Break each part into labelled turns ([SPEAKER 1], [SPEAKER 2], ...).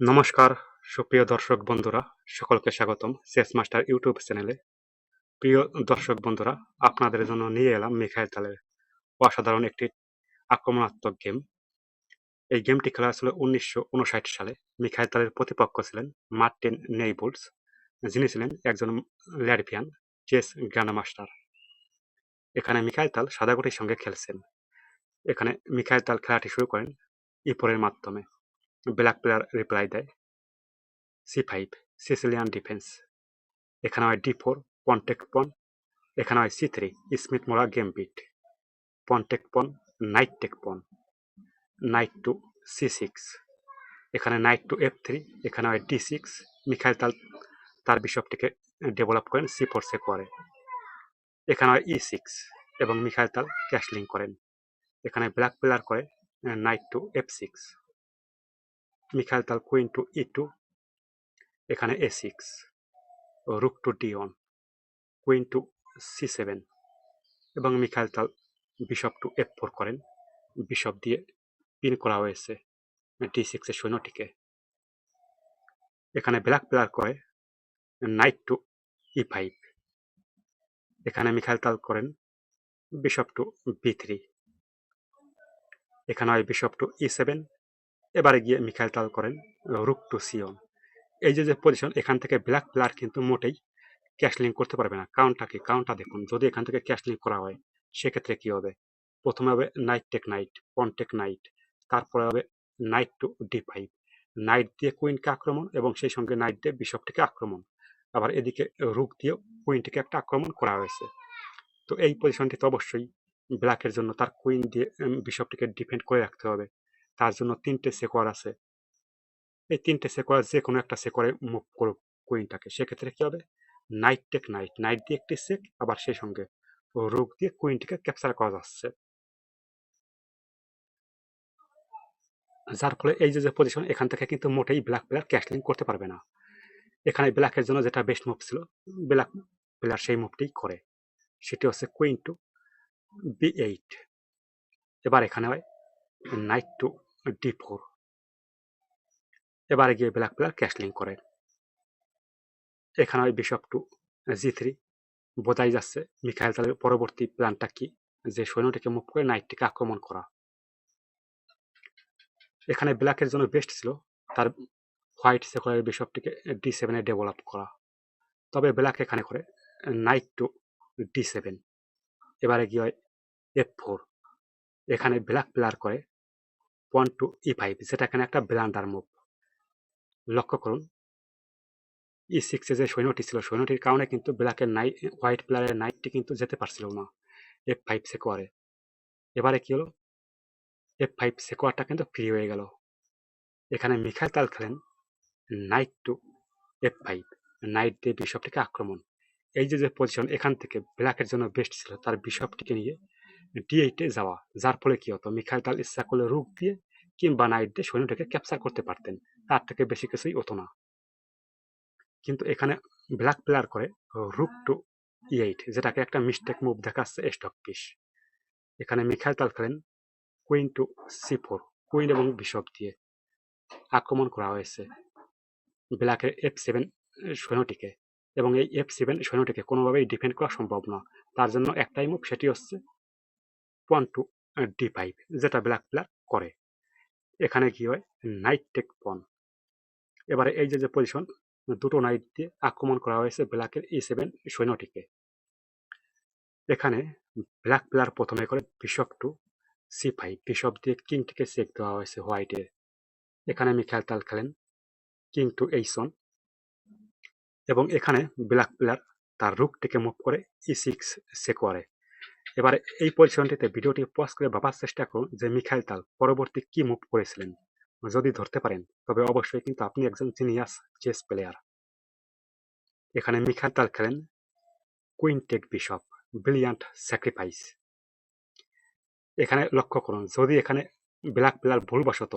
[SPEAKER 1] নমস্কার, সুপ্রিয় দর্শক বন্ধুরা, সকলকে স্বাগতম চেস মাস্টার ইউটিউব চ্যানেলে। প্রিয় দর্শক বন্ধুরা, আপনাদের জন্য নিয়ে এলাম মিখাইল তালের অসাধারণ একটি আক্রমণাত্মক গেম। এই গেমটি খেলা হয়েছিল উনিশশো সালে। মিখাইল তালের প্রতিপক্ষ ছিলেন মার্টিন নেইবুলস, যিনি ছিলেন একজন ল্যাডভিয়ান, চেস গ্র্যান্ডমাস্টার এখানে মিখাইল তাল সাদাগুটির সঙ্গে খেলছেন। এখানে মিখাইল তাল খেলাটি শুরু করেন ইপরের মাধ্যমে। ব্ল্যাক প্লেয়ার রিপ্লাই দেয়। সি ফাইভ সিসিলিয়ান ডিফেন্স এখানে হয় ডি ফোর পন্টেক্ট পন এখানে হয় সি থ্রি স্মিথ মোরা gambit পন্টেক্ট pawn knight take pawn knight to C six এখানে নাইট টু এফ থ্রি এখানে হয় ডি সিক্স মিখাইল তাল, তার বিশপটিকে ডেভেলপ করেন সি ফোর করে এখানে হয় ই সিক্স এবং মিখাইল তাল ক্যাশলিং করেন। এখানে ব্ল্যাক প্লেয়ার করে knight to F six Mikhail Tal queen to E two এখানে A six rook to D one queen to C seven এবং Mikhail Tal bishop to F four করেন। Bishop দিয়ে pin করা হয়েছে D সিক্সের সৈন্যটিকে। এখানে ব্ল্যাক প্লেয়ার করে নাইট টু ই ফাইভ এখানে মিখাইল তাল করেন বিশপ টু বি থ্রি এখানে হয় বিশপ টু ই সেভেন এবারে গিয়ে মিখাইল তাল করেন রুক টু সিওন। এই যে যে পজিশন এখান থেকে ব্ল্যাক প্লেয়ার কিন্তু মোটেই ক্যাশলিং করতে পারবে না। কাউন্টটা কি কাউন্টটা দেখুন, যদি এখান থেকে ক্যাশলিং করা হয়, সেক্ষেত্রে কি হবে? প্রথমে হবে knight take knight pawn take knight তারপরে হবে knight to D five knight দিয়ে কুইনকে আক্রমণ এবং সেই সঙ্গে নাইট দিয়ে বিশপটিকে আক্রমণ। আবার এদিকে রুক দিয়ে কুইনটিকে একটা আক্রমণ করা হয়েছে। তো এই পজিশনটি তো অবশ্যই ব্ল্যাকের জন্য, তার কুইন দিয়ে বিশপটিকে ডিফেন্ড করে রাখতে হবে। তার জন্য তিনটে সেকোয়ার আছে। এই তিনটে সেকোয়ার যে কোনো একটা সেকোয়ারে মুভ করুক কুইনটাকে। সেক্ষেত্রে কি হবে? নাইট টেক নাইট নাইট দিয়ে একটি সেক আবার সেই সঙ্গে রোগ দিয়ে কুইনটিকে ক্যাপচার করা যাচ্ছে। যার ফলে এই যে যে পজিশন এখান থেকে কিন্তু মোটেই ব্ল্যাক প্লেয়ার ক্যাশলিং করতে পারবে না। এখানে ব্ল্যাকের জন্য যেটা বেস্ট মুভ ছিল ব্ল্যাক প্লেয়ার সেই মুভটি করে। সেটি হচ্ছে কুইন টু বি এইট এবার এখানে হয় নাইট টু ডি ফোর এবারে গিয়ে ব্ল্যাক প্লেয়ার ক্যাশলিং করে এখানে হয় বিশপ টু জি থ্রি বোঝাই যাচ্ছে মিখাইল তালের পরবর্তী প্ল্যানটা কি, যে সৈন্যটিকে মুভ করে নাইটটিকে আক্রমণ করা। এখানে ব্ল্যাকের জন্য বেস্ট ছিল, তার হোয়াইট সেকুলার বিশপটিকে ডি সেভেনে ডেভেলপ করা। তবে ব্ল্যাক এখানে করে নাইট টু ডি সেভেন এবারে গিয়ে হয় এফ ফোর এখানে ব্ল্যাক প্লেয়ার করে ওয়ান টু ই ফাইভ যেটা এখানে একটা ব্ল্যান্ডার মুভ। লক্ষ্য করুন ই সিক্সে যে সৈন্যটি ছিল, সৈন্যটির কারণে কিন্তু ব্ল্যাকের নাই হোয়াইট প্লেয়ারের নাইটটি কিন্তু যেতে পারছিল না এফ ফাইভ সেকোয়ারে এবারে কি হলো? এফ ফাইভ সেকোয়ারটা কিন্তু ফ্রি হয়ে গেল। এখানে মিখাইল তাল খেলেন knight to F five knight দিয়ে বিশপটিকে আক্রমণ। এই যে যে পজিশন এখান থেকে ব্ল্যাকের জন্য বেস্ট ছিল, তার বিশপটিকে নিয়ে ডি এইটে যাওয়া। যার ফলে কি হতো? মিখাইল তাল ইচ্ছা করলে রুক দিয়ে কিংবা নাইট দিয়ে সৈন্যটাকে ক্যাপচার করতে পারতেন, তার থেকে বেশি কিছুই হতো না। কিন্তু এখানে ব্ল্যাক প্লেয়ার করে রুক টু ই এইট যেটাকে একটা মিস্টেক মুভ দেখাচ্ছে স্টক পিস এখানে মিখাইল তাল খেলেন queen to C four queen এবং বিশপ দিয়ে আক্রমণ করা হয়েছে ব্ল্যাকের এফ সেভেন সৈন্যটিকে এবং এই এফ সেভেন সৈন্যটিকে কোনোভাবেই ডিফেন্ড করা সম্ভব না। তার জন্য একটাই মুভ সেটি হচ্ছে ওয়ান টু ডি ফাইভ যেটা ব্ল্যাক প্লেয়ার করে। এখানে কি হয়? নাইট টেক পন এবারে এই যে যে পজিশন দুটো নাইট দিয়ে আক্রমণ করা হয়েছে ব্ল্যাকের ই সেভেন সৈন্যটিকে। এখানে ব্ল্যাক প্লেয়ার প্রথমে করে bishop to C five bishop দিয়ে কিংটিকে চেক দেওয়া হয়েছে হোয়াইটের এখানে মিখাইল তাল খেলেন কিং টু এইসন এবং এখানে ব্ল্যাক প্লেয়ার তার রুকটিকে মুভ করে ই সিক্স সেকোয়ারে এবারে এই পজিশনটিতে ভিডিওটি পজ করে ভাবার চেষ্টা করুন যে মিখাইল তাল পরবর্তী কি মুভ করেছিলেন। যদি ধরতে পারেন, তবে অবশ্যই কিন্তু আপনি একজন জিনিয়াস চেস প্লেয়ার এখানে মিখাইল তাল খেলেন queen take bishop brilliant sacrifice এখানে লক্ষ্য করুন, যদি এখানে ব্ল্যাক প্লেয়ার ভুলবশত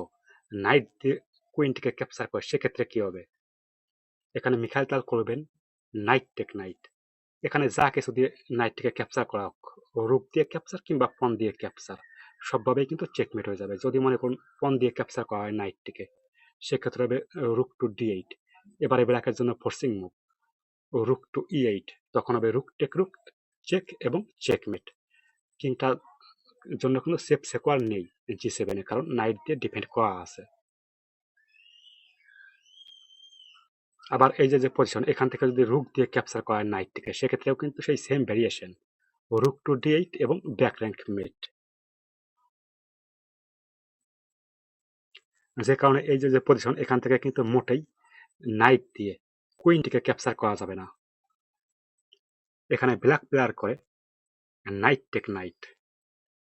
[SPEAKER 1] নাইট দিয়ে কুইনটিকে ক্যাপচার করে, সেক্ষেত্রে কি হবে? এখানে মিখাইল তাল করবেন নাইট টেক নাইট এখানে যা কিছু দিয়ে নাইটটিকে ক্যাপচার করা হোক, রূপ দিয়ে ক্যাপচার কিংবা পন দিয়ে ক্যাপচার সবভাবেই কিন্তু চেকমেট হয়ে যাবে। যদি মনে করুন পন দিয়ে ক্যাপচার করা হয় নাইটটিকে সেক্ষেত্রে হবে রুক টু ডি এইট এবারে ব্ল্যাকের জন্য forcing move rook to E eight তখন হবে রুক টেক রুক চেক এবং চেকমেট কিংটার জন্য কোনো সেফ সেকোয়ার নেই জি সেভেনে কারণ নাইট দিয়ে ডিপেন্ড করা আছে। আবার এই যে যে পজিশন এখান থেকে যদি রুক দিয়ে ক্যাপচার করা হয় নাইটটিকে সেক্ষেত্রেও কিন্তু সেই same variation rook to D eight এবং ব্যাক র্যাঙ্ক মেট যে কারণে এই যে যে পজিশন এখান থেকে কিন্তু মোটেই নাইট দিয়ে কুইনটিকে ক্যাপচার করা যাবে না। এখানে ব্ল্যাক প্লেয়ার করে নাইট টেক নাইট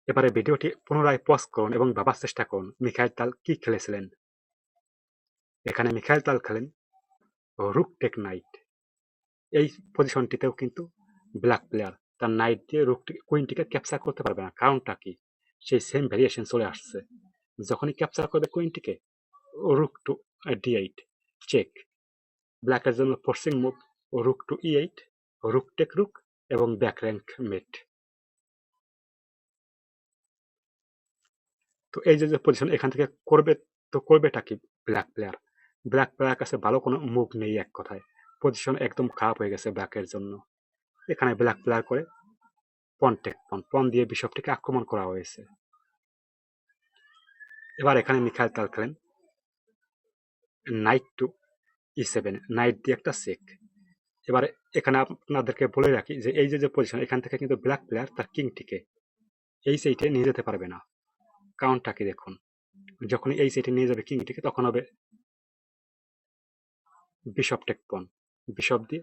[SPEAKER 1] এবারে ভিডিওটি পুনরায় পজ করুন এবং ভাবার চেষ্টা করুন, মিখাইল তাল কি খেলেছিলেন? এখানে মিখাইল তাল খেলেন রুক টেক নাইট এই পজিশনটিতেও কিন্তু ব্ল্যাক প্লেয়ার তার নাইট দিয়ে রুক কুইনটিকে ক্যাপচার করতে পারবে না। কারণটা কি? সেই সেম ভ্যারিয়েশন চলে আসছে। যখনই ক্যাপচার করবে কুইনটিকে rook to D eight check ব্ল্যাকের জন্য forcing move rook to E eight rook take rook এবং ব্যাক র্যাঙ্ক মেট তো এই যে যে পজিশন এখান থেকে করবে, তো করবেটা কি? ব্ল্যাক প্লেয়ার ব্ল্যাক প্লেয়ার কাছে ভালো কোনো মুভ নেই এক কথায়। পজিশন একদম খারাপ হয়ে গেছে ব্ল্যাকের জন্য। এখানে ব্ল্যাক প্লেয়ার করে পন টেক পন পন দিয়ে বিশপটিকে আক্রমণ করা হয়েছে। এবার এখানে মিখাইল তাল খেলেন। Knight to E seven knight দিয়ে একটা সেক এবারে এখানে আপনাদেরকে বলে রাখি যে এই যে যে পজিশন এখান থেকে কিন্তু ব্ল্যাক প্লেয়ার তার কিংটিকে এই সাইটে নিয়ে যেতে পারবে না। কাউন্টটা কি দেখুন। যখন এই সাইটে নিয়ে যাবে কিংটিকে তখন হবে বিশপ টেক পন বিশপ দিয়ে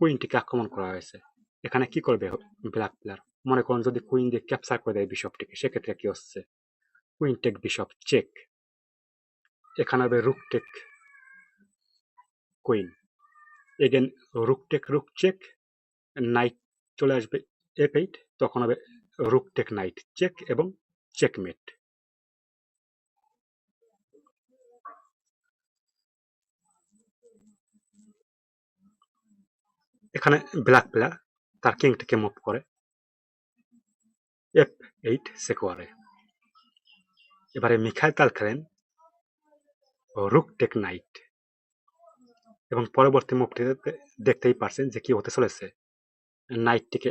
[SPEAKER 1] কুইনটিকে আক্রমণ করা হয়েছে। এখানে কি করবে ব্ল্যাক প্লেয়ার মনে করুন যদি কুইন দিয়ে ক্যাপচার করে দেয় বিশপটিকে সেক্ষেত্রে কি হচ্ছে? কুইন টেক বিশপ চেক এখানে হবে rook take queen again rook take rook check knight চলে আসবে এফ এইট তখন হবে রুক টেক নাইট চেক এবং চেকমেট এখানে ব্ল্যাক প্লেয়ার তার কিংটিকে মুভ করে। এফ এইট সেকোয়ারে এবারে মিখাইল তাল খেলেন রুক টেক নাইট এবং পরবর্তী মুভটিতে দেখতেই পারছেন যে কি হতে চলেছে। নাইটটিকে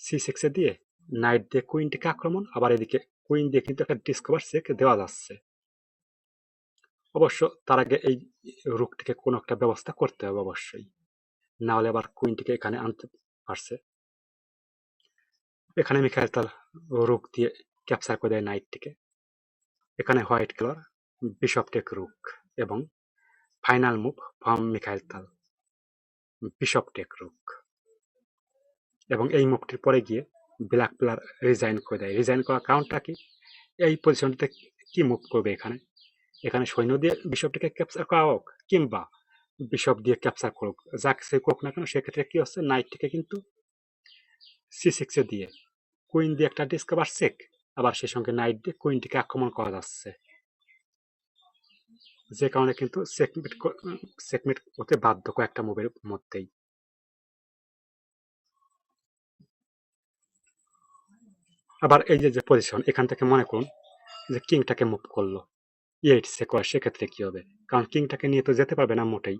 [SPEAKER 1] সি সিক্সে দিয়ে নাইট দিয়ে কুইনটিকে আক্রমণ, আবার এদিকে কুইন দিয়ে কিন্তু একটা ডিসকভার সেক দেওয়া যাচ্ছে। অবশ্য তার আগে এই রুকটিকে কোনো একটা ব্যবস্থা করতে হবে অবশ্যই। না হলে আবার কুইনটিকে এখানে আনতে পারছে। এখানে মিখাইল তার রুক দিয়ে ক্যাপচার করে দেয় নাইটটিকে এখানে white colour bishop take rook এবং final move from Mikhail Tal bishop take rook এবং এই মুভটির পরে গিয়ে ব্ল্যাক প্লেয়ার রিজাইন করে দেয়। রিজাইন করার কারণটা কি? এই পজিশনটিতে কি মুভ করবে এখানে? এখানে সৈন্য দিয়ে বিশপটিকে ক্যাপচার করা হোক কিংবা বিশপ দিয়ে ক্যাপচার করুক। যা কিছু করুক না কেন, সেক্ষেত্রে কি হচ্ছে? নাইটটিকে কিন্তু সি সিক্সে দিয়ে কুইন দিয়ে একটা ডিসকভার সেক আবার সেই সঙ্গে নাইট দিয়ে কুইনটিকে আক্রমণ করা যাচ্ছে। যে কারণে কিন্তু সেকমেট সেকমেট হতে বাধ্য কয়েকটা মুভের মধ্যেই। আবার এই যে পজিশন এখান থেকে মনে করুন যে কিংটাকে মুভ করল। এইট সেকোয়ার সেক্ষেত্রে কি হবে কারণ কিংটাকে নিয়ে তো যেতে পারবে না মোটেই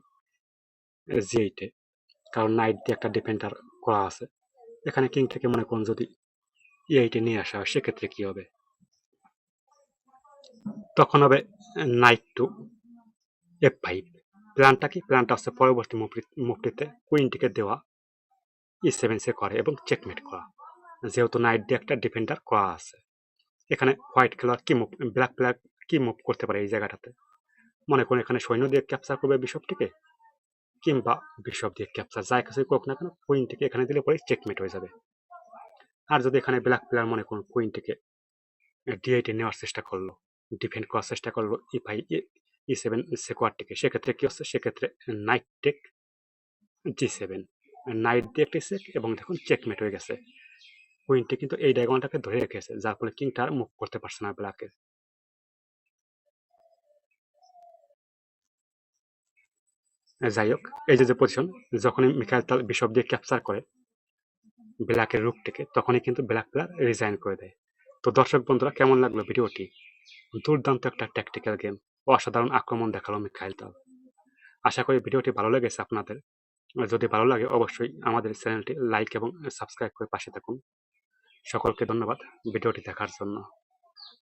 [SPEAKER 1] জি এইটে কারণ নাইট দিয়ে একটা ডিফেন্ডার করা আছে এখানে কিং থেকে মনে করুন যদি এইটে নিয়ে আসা হয় সেক্ষেত্রে কি হবে তখন হবে নাইট টু এফ ফাইভ প্ল্যানটা কি প্ল্যানটা হচ্ছে পরবর্তী মুভটিতে কুইনটিকে দেওয়া ই সেভেন সে করে এবং চেকমেট করা যেহেতু নাইট দিয়ে একটা ডিফেন্ডার করা আছে এখানে হোয়াইট কালার কি ব্ল্যাক ব্ল্যাক কি মুভ করতে পারে এই জায়গাটাতে? মনে করুন এখানে সৈন্য দিয়ে ক্যাপচার করবে বিশপটিকে কিংবা বিশপ দিয়ে ক্যাপচার যাই কিছু করুক না কেন কুইনটিকে এখানে দিলে পরে চেকমেট হয়ে যাবে। আর যদি এখানে ব্ল্যাক প্লেয়ার মনে করুন কুইনটিকে ডিআইটি নেওয়ার চেষ্টা করল ডিফেন্ড করার চেষ্টা করল ই ফাই ই সেভেন সেকোয়ারটিকে সেক্ষেত্রে কী হচ্ছে? সেক্ষেত্রে knight take G seven knight দিয়ে একটি সেক এবং দেখুন চেকমেট হয়ে গেছে। কুইনটি কিন্তু এই ডায়গনটাকে ধরে রেখেছে, যার ফলে কিংটা মুভ করতে পারছে না ব্ল্যাকে যাই হোক, এই যে যে পজিশন যখনই মিখাইল তাল বিশপ দিয়ে ক্যাপচার করে ব্ল্যাকের রূপটিকে, তখনই কিন্তু ব্ল্যাক প্লেয়ার রিজাইন করে দেয়। তো দর্শক বন্ধুরা, কেমন লাগল ভিডিওটি? দুর্দান্ত একটা ট্যাকটিক্যাল গেম অসাধারণ আক্রমণ দেখাল মিখাইল তাল আশা করি ভিডিওটি ভালো লেগেছে আপনাদের। যদি ভালো লাগে, অবশ্যই আমাদের চ্যানেলটি লাইক এবং সাবস্ক্রাইব করে পাশে থাকুন। সকলকে ধন্যবাদ ভিডিওটি দেখার জন্য।